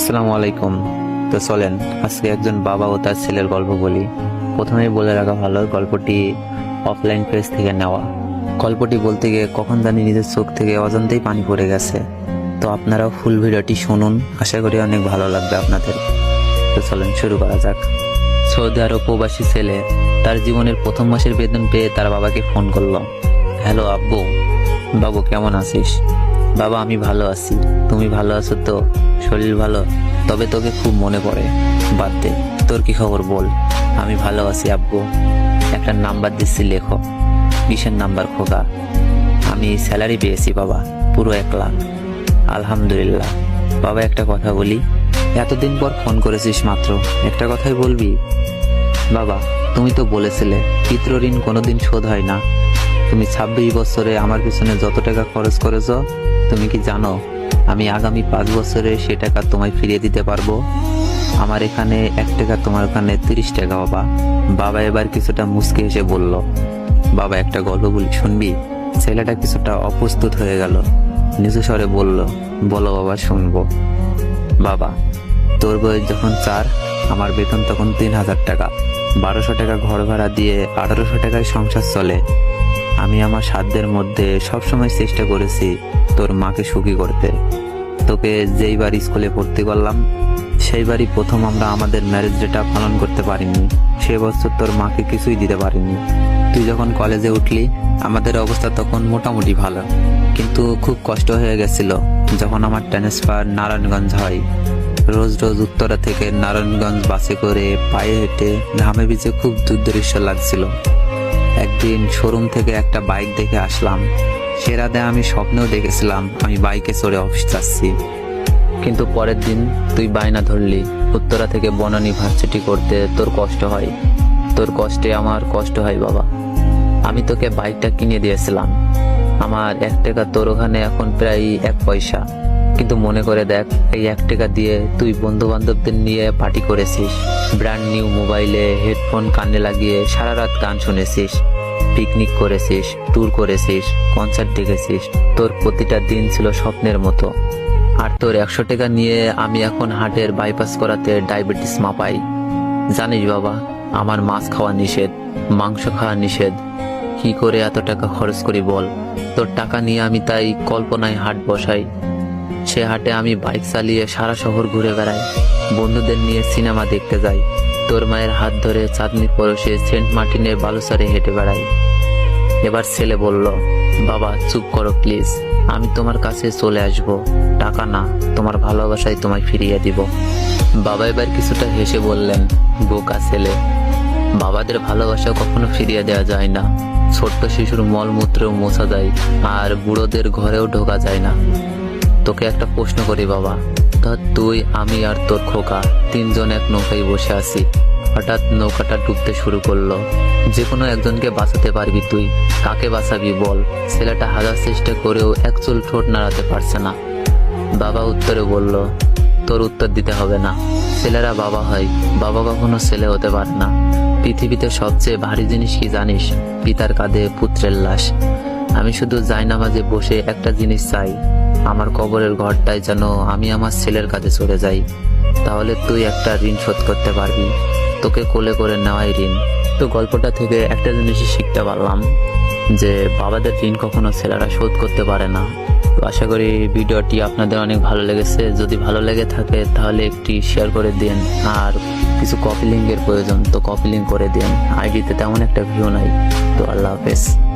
আসসালামু আলাইকুম। তো চলেন, আজকে একজন বাবা ও তার ছেলের গল্প বলি। প্রথমেই বলে রাখা ভালো, গল্পটি অফলাইন পেজ থেকে নেওয়া। গল্পটি বলতে গিয়ে কখন জানি নিজের চোখ থেকে অজান্তেই পানি পড়ে গেছে। তো আপনারাও ফুল ভিডিওটি শুনুন, আশা করি অনেক ভালো লাগবে আপনাদের। তো চলেন, শুরু করা যাক। সৌদি আরব প্রবাসী ছেলে, তার জীবনের প্রথম মাসের বেতন পেয়ে তার বাবাকে ফোন করল। হ্যালো আব্বু। বাবু, কেমন আছিস? বাবা, আমি ভালো আছি। তুমি ভালো আছো তো? শরীর ভালো? তবে তোকে খুব মনে পড়ে। বাদ দে। তোর কি খবর বল? আমি ভালো আছি, আব্বু। একটা নাম্বার দিচ্ছি, লেখো। কিসের নাম্বার খোকা আমি স্যালারি পেয়েছি, বাবা। পুরো এক লাখ। আলহামদুলিল্লাহ। বাবা, একটা কথা বলি। এতদিন পর ফোন করেছিস মাত্র। একটা কথাই বলবি? বাবা, তুমি তো বলেছিলে, পিতৃ ঋণ কোনোদিন শোধ হয় না। তুমি ছাব্বিশ বছরে আমার পিছনে যত টাকা খরচ করেছ, তুমি কি জানো? আমি আগামী পাঁচ বছরে সে টাকা তোমায় ফিরিয়ে দিতে পারব? আমার এখানে এক টাকা, তোমার ওখানে তিরিশ টাকা, বাবা। বাবা এবার কিছুটা মুসকে এসে বলল, বাবা, একটা গল্প বলি, শুনবি? ছেলেটা কিছুটা অপ্রস্তুত হয়ে গেল। নিচু স্বরে বলল, বলো বাবা, শুনব। বাবা, তোর বয়স যখন চার, আমার বেতন তখন তিন হাজার টাকা। বারোশো টাকা ঘর ভাড়া দিয়ে আঠারোশো টাকায় সংসার চলে। আমি আমার সাধ্যের মধ্যে সবসময় চেষ্টা করেছি তোর মাকে সুখী করতে। তোকে যেইবার স্কুলে ভর্তি করলাম সেইবারই প্রথম আমরা আমাদের ম্যারেজ ডেটা পালন করতে পারিনি। সে বছর তোর মাকে কিছুই দিতে পারিনি। তুই যখন কলেজে উঠলি, আমাদের অবস্থা তখন মোটামুটি ভালো। কিন্তু খুব কষ্ট হয়ে গেছিল যখন আমার ট্রান্সফার নারায়ণগঞ্জ হয়। রোজ রোজ উত্তরা থেকে নারায়ণগঞ্জ বাসে করে পায়ে হেঁটে ঘামে ভিজে খুব দুর্দৃশ্য লাগছিল। একদিন শোরুম থেকে একটা বাইক দেখে আসলাম। সে রাতে আমি স্বপ্নেও দেখেছিলাম, আমি বাইকে চড়ে অফিস যাচ্ছি। কিন্তু পরের দিন তুই বায়না ধরলি। উত্তরা থেকে বনানী ভার্সিটি করতে তোর কষ্ট হয়। তোর কষ্টে আমার কষ্ট হয় বাবা। আমি তোকে বাইকটা কিনে দিয়েছিলাম। আমার এক টাকা তোর ওখানে এখন প্রায় এক পয়সা। কিন্তু মনে করে দেখ, এই এক টাকা দিয়ে তুই বন্ধু বান্ধবদের নিয়ে পার্টি করেছিস। ব্র্যান্ড নিউ মোবাইলে হেডফোন কানে লাগিয়ে সারা রাত গান শুনেছিস পিকনিক করেছিস ট্যুর করেছিস কনসার্ট দেখেছিস। তোর প্রতিটা দিন ছিল স্বপ্নের মতো। আর তোর একশো টাকা নিয়ে আমি এখন হার্টের বাইপাস করাতে ডায়াবেটিস মাপাই। জানিস বাবা, আমার মাছ খাওয়া নিষেধ, মাংস খাওয়া নিষেধ। কি করে এত টাকা খরচ করি বল? তোর টাকা নিয়ে আমি তাই কল্পনায় হাট বসাই। সে হাটে আমি বাইক চালিয়ে সারা শহর ঘুরে বেড়াই। বন্ধুদের নিয়ে সিনেমা দেখতে যাই। তোর মায়ের হাত ধরে চাঁদনি পরশে সেন্ট মার্টিনের বালুসারে হেঁটে বেড়াই। এবার ছেলে বলল, বাবা, চুপ করো প্লিজ। আমি তোমার কাছে চলে আসব। টাকা না, তোমার ভালোবাসায় তোমায় ফিরিয়ে দিব। বাবা এবার কিছুটা হেসে বললেন, বোকা ছেলে, বাবাদের ভালোবাসা কখনো ফিরিয়ে দেওয়া যায় না। ছোট্ট শিশুর মলমূত্রেও মোছা যায়, আর বুড়োদের ঘরেও ঢোকা যায় না। তোকে একটা প্রশ্ন করি বাবা। ধর তুই, আমি আর তোর খোকা তিনজন এক নৌকায় বসে আছি। হঠাৎ নৌকাটা ডুবতে শুরু করল। যে কোনো একজনকে বাঁচাতে পারবি তুই। কাকে বাঁচাবি বল? ছেলেটা হাজার চেষ্টা করেও এক চুল ঠোঁট নাড়াতে পারছে না। বাবা উত্তরে বলল, তোর উত্তর দিতে হবে না। ছেলেরা বাবা হয়। বাবা কখনো ছেলে হতে পারে না। পৃথিবীতে সবচেয়ে ভারী জিনিস কি জানিস? পিতার কাঁধে পুত্রের লাশ। আমি শুধু জায়নামাজে বসে একটা জিনিস চাই। আমার কবরের ঘরটায় যেন আমি আমার ছেলের কাছে চলে যাই, তাহলে তুই একটা ঋণ শোধ করতে পারবি। তোকে কোলে করে নেওয়াই ঋণ। তো গল্পটা থেকে একটা জিনিসই শিখতে পারলাম, যে বাবাদের ঋণ কখনো ছেলেরা শোধ করতে পারে না। তো আশা করি ভিডিওটি আপনাদের অনেক ভালো লেগেছে। যদি ভালো লেগে থাকে, তাহলে একটি শেয়ার করে দিন। আর কিছু কপি লিঙ্কের প্রয়োজন, তো কপি লিঙ্ক করে দিন। আইডিতে তেমন একটা ভিউ নাই। তো আল্লাহ হাফেজ।